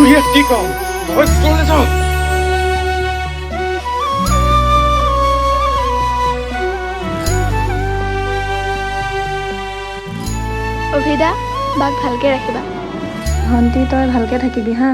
যাওঁ মই স্কুললৈ যাওঁ। অভিদা বাক ভালকে ৰাখিবা। ভণ্টি তই ভালকে থাকিবি হা?